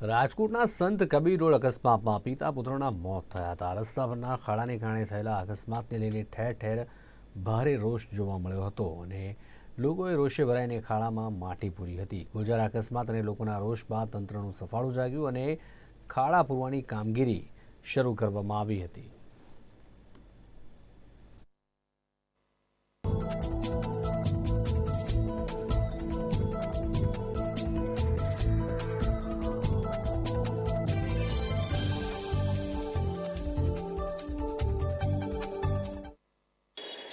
રાજકોટના સંત કબીર રોડ અકસ્માતમાં પિતા પુત્રોના મોત થયા હતા. રસ્તા પરના ખાડાને કારણે થયેલા અકસ્માતને લઈને ઠેર ઠેર ભારે રોષ જોવા મળ્યો હતો અને લોકોએ રોષે ભરાઈને ખાડામાં માટી પૂરી હતી. ગોજારા અકસ્માત અને લોકોના રોષ બાદ તંત્રનું સફાળું જાગ્યું અને ખાડા પૂરવાની કામગીરી શરૂ કરવામાં આવી હતી.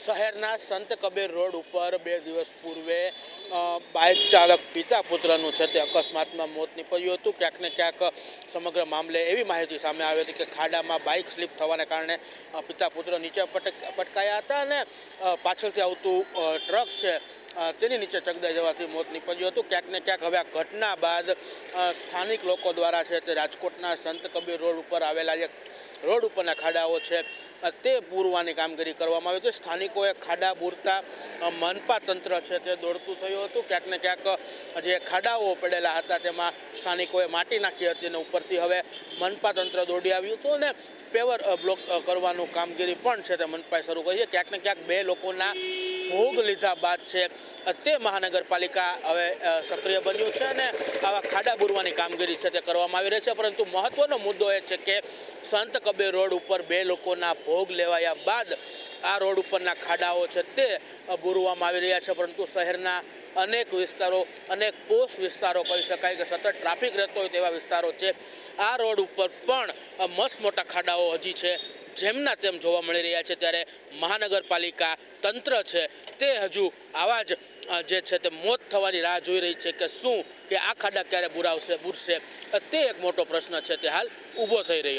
શહેરના સંત કબીર રોડ ઉપર બે દિવસ પૂર્વે બાઇક ચાલક પિતા પુત્રનું છે તે અકસ્માતમાં મોત નીપજ્યું હતું. ક્યાંક ને ક્યાંક સમગ્ર મામલે એવી માહિતી સામે આવી હતી કે ખાડામાં બાઇક સ્લીપ થવાને કારણે પિતા પુત્ર નીચે પટક, પટકાયા હતા અને પાછળથી આવતું ટ્રક છે તેની નીચે ચગદાઈ જવાથી મોત નીપજ્યું હતું. ક્યાંક ને ક્યાંક હવે આ ઘટના બાદ સ્થાનિક લોકો દ્વારા છે તે રાજકોટના સંત કબીર રોડ ઉપર આવેલા જે રોડ ઉપરના ખાડાઓ છે તે પૂરવાની કામગીરી કરવામાં આવી હતી સ્થાનિકોએ ખાડા બૂરતા મનપા તંત્ર છે તે દોડતું થયું હતું. ક્યાંક ને ક્યાંક જે ખાડાઓ પડેલા હતા તેમાં સ્થાનિકોએ માટી નાખી હતી અને ઉપરથી હવે મનપા તંત્ર દોડી આવ્યું હતું અને પેવર બ્લોક કરવાનું કામગીરી પણ છે તે મનપાએ શરૂ કરી છે. ક્યાંક ને ક્યાંક બે લોકોના ભોગ લીધા બાદ છે તે મહાનગરપાલિકા હવે સક્રિય બન્યું છે અને આવા ખાડા બુરવાની કામગીરી છે તે કરવામાં આવી રહી છે. પરંતુ મહત્વનો મુદ્દો એ છે કે સંત કબીર રોડ ઉપર બે લોકોના ભોગ લેવાયા બાદ આ રોડ ઉપરના ખાડાઓ છે તે બુરવામાં આવી રહ્યા છે. પરંતુ શહેરના અનેક વિસ્તારો, અનેક કોષ વિસ્તારો કહી શકાય કે સતત ટ્રાફિક રહેતો હોય તેવા વિસ્તારો છે. આ રોડ ઉપર પણ મસ્ત મોટા ખાડાઓ હજી છે. જેમના તેમ જોવા મળી રહ્યા છે ત્યારે મહાનગરપાલિકા તંત્ર છે તે હજુ આવા જ જે છે તે મોત થવાની રાહ જોઈ રહી છે કે શું, કે આ ખાડા ક્યારે બુરાવશે, બુરશે? તે એક મોટો પ્રશ્ન છે તે હાલ ઊભો થઈ રહ્યો